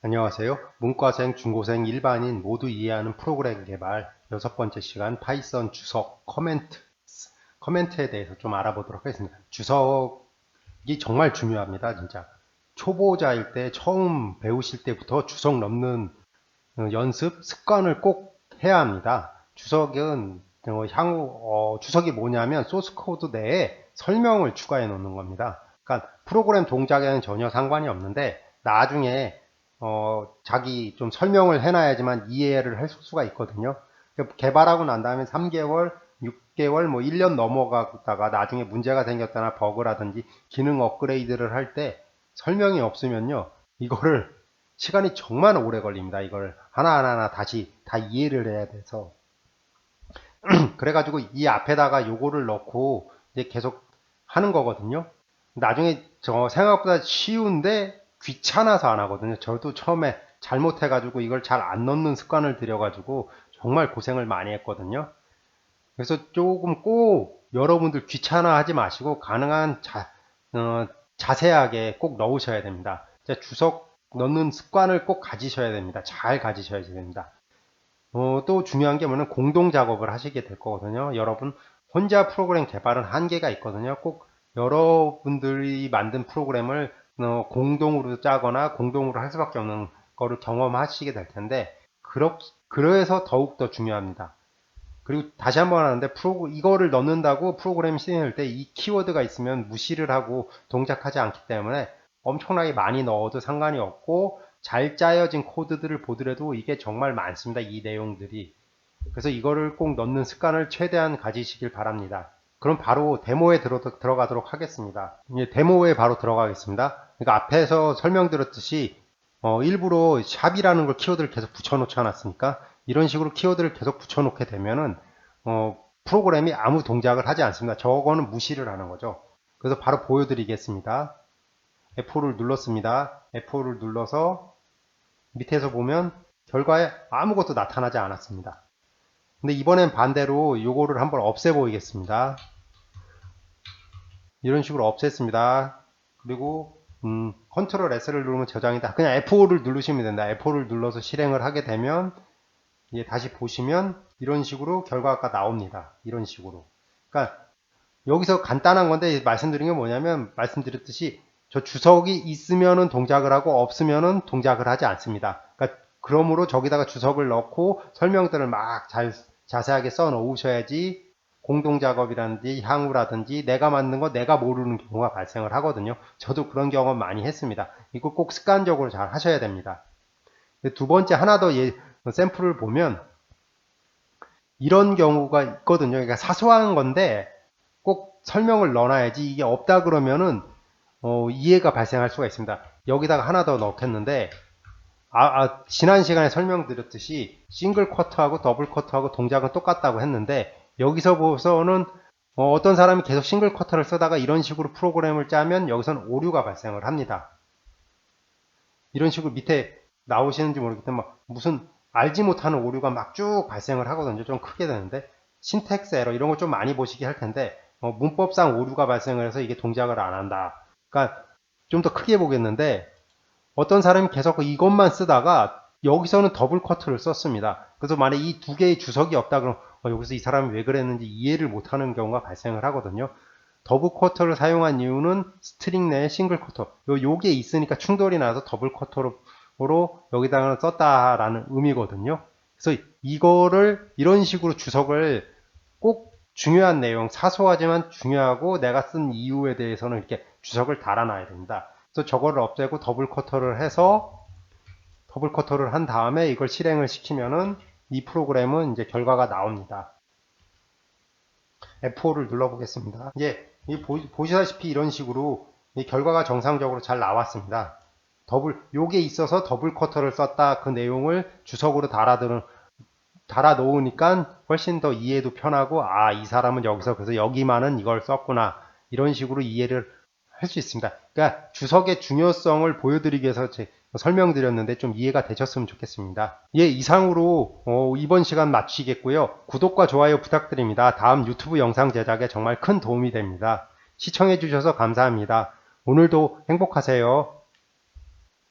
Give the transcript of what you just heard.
안녕하세요. 문과생, 중고생, 일반인 모두 이해하는 프로그램 개발 여섯 번째 시간 파이썬 주석 커멘트 커멘트에 대해서 좀 알아보도록 하겠습니다. 주석이 정말 중요합니다. 진짜 초보자일 때 처음 배우실 때부터 주석 넣는 어, 연습 습관을 꼭 해야 합니다. 주석은 어, 향후 어, 주석이 뭐냐면 소스 코드 내에 설명을 추가해 놓는 겁니다. 그러니까 프로그램 동작에는 전혀 상관이 없는데 나중에 어, 자기 좀 설명을 해놔야지만 이해를 할 수가 있거든요. 그러니까 개발하고 난 다음에 3개월, 6개월, 뭐 1년 넘어가다가 나중에 문제가 생겼거나 버그라든지 기능 업그레이드를 할 때 설명이 없으면요. 이거를 시간이 정말 오래 걸립니다. 이걸 하나하나 다시 다 이해를 해야 돼서. 그래가지고 이 앞에다가 요거를 넣고 이제 계속 하는 거거든요. 나중에 저 생각보다 쉬운데 귀찮아서 안 하거든요. 저도 처음에 잘못해가지고 이걸 잘 안 넣는 습관을 들여가지고 정말 고생을 많이 했거든요. 그래서 조금 꼭 여러분들 귀찮아 하지 마시고 가능한 자, 어, 자세하게 꼭 넣으셔야 됩니다. 주석 넣는 습관을 꼭 가지셔야 됩니다. 잘 가지셔야 됩니다. 어, 또 중요한 게 뭐냐면 공동 작업을 하시게 될 거거든요. 여러분 혼자 프로그램 개발은 한계가 있거든요. 꼭 여러분들이 만든 프로그램을 어, 공동으로 짜거나 공동으로 할 수밖에 없는 거를 경험하시게 될 텐데 그러, 그래서 더욱 더 중요합니다. 그리고 다시 한번 하는데 프로 이거를 넣는다고 프로그램 실행할 때 이 키워드가 있으면 무시를 하고 동작하지 않기 때문에 엄청나게 많이 넣어도 상관이 없고 잘 짜여진 코드들을 보더라도 이게 정말 많습니다. 이 내용들이. 그래서 이거를 꼭 넣는 습관을 최대한 가지시길 바랍니다. 그럼 바로 데모에 들어, 들어가도록 하겠습니다. 이제 데모에 바로 들어가겠습니다. 그러니까 앞에서 설명드렸듯이 어, 일부러 샵이라는 걸 키워드를 계속 붙여놓지 않았습니까? 이런 식으로 키워드를 계속 붙여놓게 되면은 어, 프로그램이 아무 동작을 하지 않습니다. 저거는 무시를 하는 거죠. 그래서 바로 보여드리겠습니다. F4를 눌렀습니다. F4를 눌러서 밑에서 보면 결과에 아무것도 나타나지 않았습니다. 근데 이번엔 반대로 요거를 한번 없애 보이겠습니다. 이런 식으로 없앴습니다. 그리고 음, 컨트롤 S를 누르면 저장이다. 그냥 F5를 누르시면 된다. F5를 눌러서 실행을 하게 되면 이제 다시 보시면 이런 식으로 결과가 나옵니다. 이런 식으로. 그러니까 여기서 간단한 건데 말씀드린 게 뭐냐면 말씀드렸듯이 저 주석이 있으면은 동작을 하고 없으면은 동작을 하지 않습니다. 그러므로 저기다가 주석을 넣고 설명들을 막 잘 자세하게 써 놓으셔야지 공동 작업이라든지 향후라든지 내가 만든 거 내가 모르는 경우가 발생을 하거든요. 저도 그런 경험 많이 했습니다. 이거 꼭 습관적으로 잘 하셔야 됩니다. 두 번째 하나 더 예, 샘플을 보면 이런 경우가 있거든요. 그러니까 사소한 건데 꼭 설명을 넣어놔야지 이게 없다 그러면은 어, 이해가 발생할 수가 있습니다. 여기다가 하나 더 넣겠는데 아, 아, 지난 시간에 설명드렸듯이 싱글 쿼터하고 더블 쿼터하고 동작은 똑같다고 했는데 여기서 보서는 어, 떤 사람이 계속 싱글 쿼터를 쓰다가 이런 식으로 프로그램을 짜면 여기서는 오류가 발생을 합니다. 이런 식으로 밑에 나오시는지 모르겠지만 무슨 알지 못하는 오류가 막 쭉 발생을 하거든요. 좀 크게 되는데 신텍스 에러 이런 거 좀 많이 보시게 할 텐데 어, 문법상 오류가 발생을 해서 이게 동작을 안 한다. 그러니까 좀 더 크게 보겠는데 어떤 사람이 계속 이것만 쓰다가 여기서는 더블 쿼터를 썼습니다. 그래서 만약 이 두 개의 주석이 없다 그러면 어, 여기서 이 사람이 왜 그랬는지 이해를 못하는 경우가 발생을 하거든요. 더블 쿼터를 사용한 이유는 스트링 내에 싱글 쿼터 요, 요게 있으니까 충돌이 나서 더블 쿼터로 여기다가 썼다라는 의미거든요. 그래서 이거를 이런 식으로 주석을 꼭 중요한 내용, 사소하지만 중요하고 내가 쓴 이유에 대해서는 이렇게 주석을 달아놔야 됩니다. 그래서 저거를 없애고 더블 쿼터를 해서 더블 쿼터를 한 다음에 이걸 실행을 시키면은 이 프로그램은 이제 결과가 나옵니다. F4를 눌러보겠습니다. 이제 보시다시피 이런 식으로 결과가 정상적으로 잘 나왔습니다. 더블 요게 있어서 더블 쿼터를 썼다 그 내용을 주석으로 달아드는 달아 놓으니까 훨씬 더 이해도 편하고 아 이 사람은 여기서 그래서 여기만은 이걸 썼구나 이런 식으로 이해를 할 수 있습니다. 그러니까 주석의 중요성을 보여드리기 위해서 제 설명드렸는데 좀 이해가 되셨으면 좋겠습니다. 예, 이상으로 어, 이번 시간 마치겠고요. 구독과 좋아요 부탁드립니다. 다음 유튜브 영상 제작에 정말 큰 도움이 됩니다. 시청해 주셔서 감사합니다. 오늘도 행복하세요.